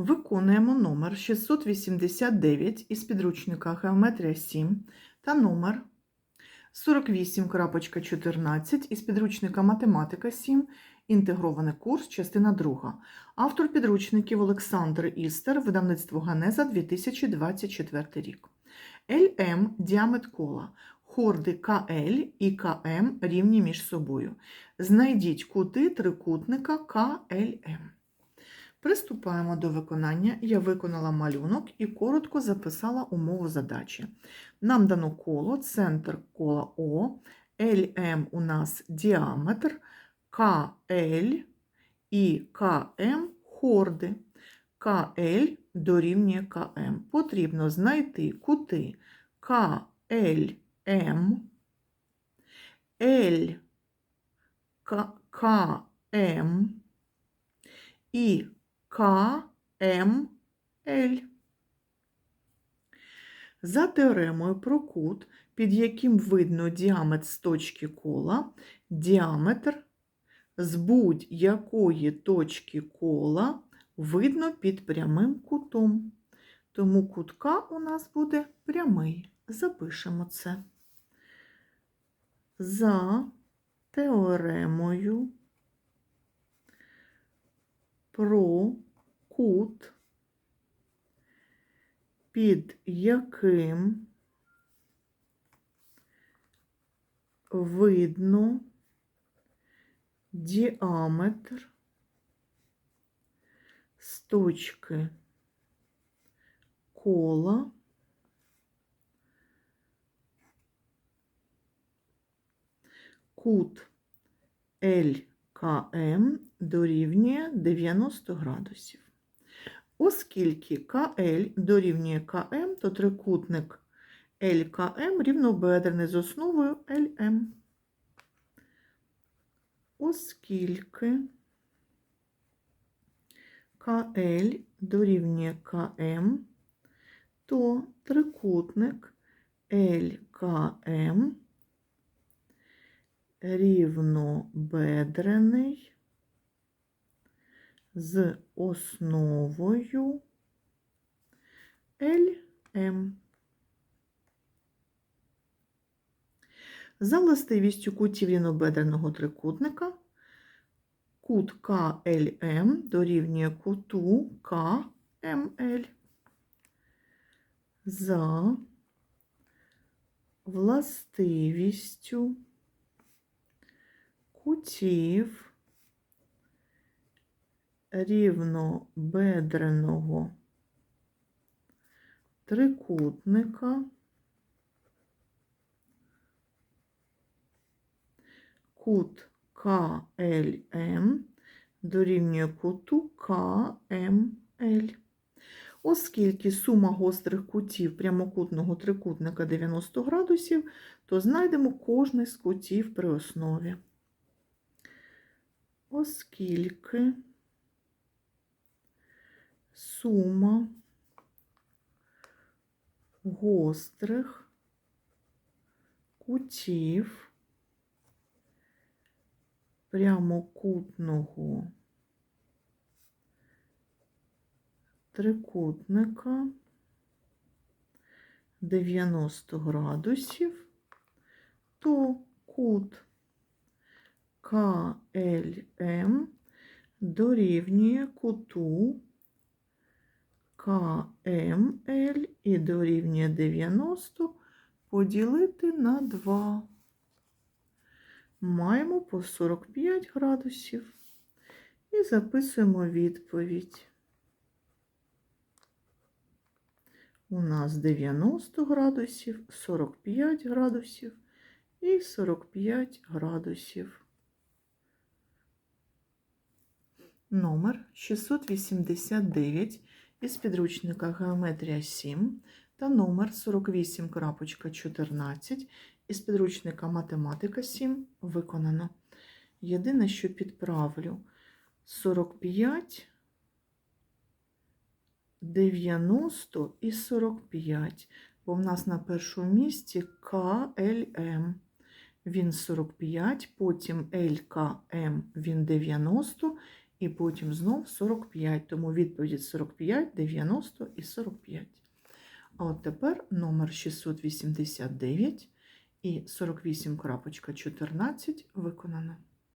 Виконуємо номер 689 із підручника Геометрія 7 та номер 48.14 із підручника Математика 7, інтегрований курс, частина 2. Автор підручників Олександр Істер, видавництво Ганеза 2024 рік. ЛМ – діаметр кола. Хорди КЛ і КМ рівні між собою. Знайдіть кути трикутника КЛМ. Приступаємо до виконання. Я виконала малюнок і коротко записала умову задачі. Нам дано коло, центр кола О, LM у нас діаметр, КЛ і КМ хорди. КЛ дорівнює КМ. Потрібно знайти кути КЛМ, Л, КМ і КМЛ. За теоремою про кут, під яким видно діаметр з точки кола, діаметр з будь-якої точки кола видно під прямим кутом. Тому кутка у нас буде прямий. Запишемо це. За теоремою про кут, під яким видно діаметр з точки кола кут ЛКМ дорівнює 90 градусів. Оскільки КЛ дорівнює КМ, то трикутник ЛКМ рівнобедрений з основою ЛМ. Оскільки КЛ дорівнює КМ, то трикутник ЛКМ рівнобедрений з основою LM. За властивістю кутів рівнобедреного трикутника кут КЛМ дорівнює куту КМЛ. За властивістю кутів рівнобедреного трикутника кут КЛМ дорівнює куту КМЛ. Оскільки сума гострих кутів прямокутного трикутника 90 градусів, то знайдемо кожний з кутів при основі. Оскільки сума гострих кутів прямокутного трикутника 90 градусів, то кут КЛМ дорівнює куту КМЛ і дорівнює 90 поділити на 2. Маємо по 45 градусів і записуємо відповідь. У нас 90 градусів, 45 градусів і 45 градусів. Номер 689 із підручника Геометрія 7 та номер 48.14 із підручника Математика 7 виконано. Єдине, що підправлю 45, 90 і 45, бо в нас на першому місці КЛМ. Він 45, потім ЛКМ він 90 і потім знов 45. Тому відповіді 45, 90 і 45. А от тепер номер 689 і 48.14 виконано.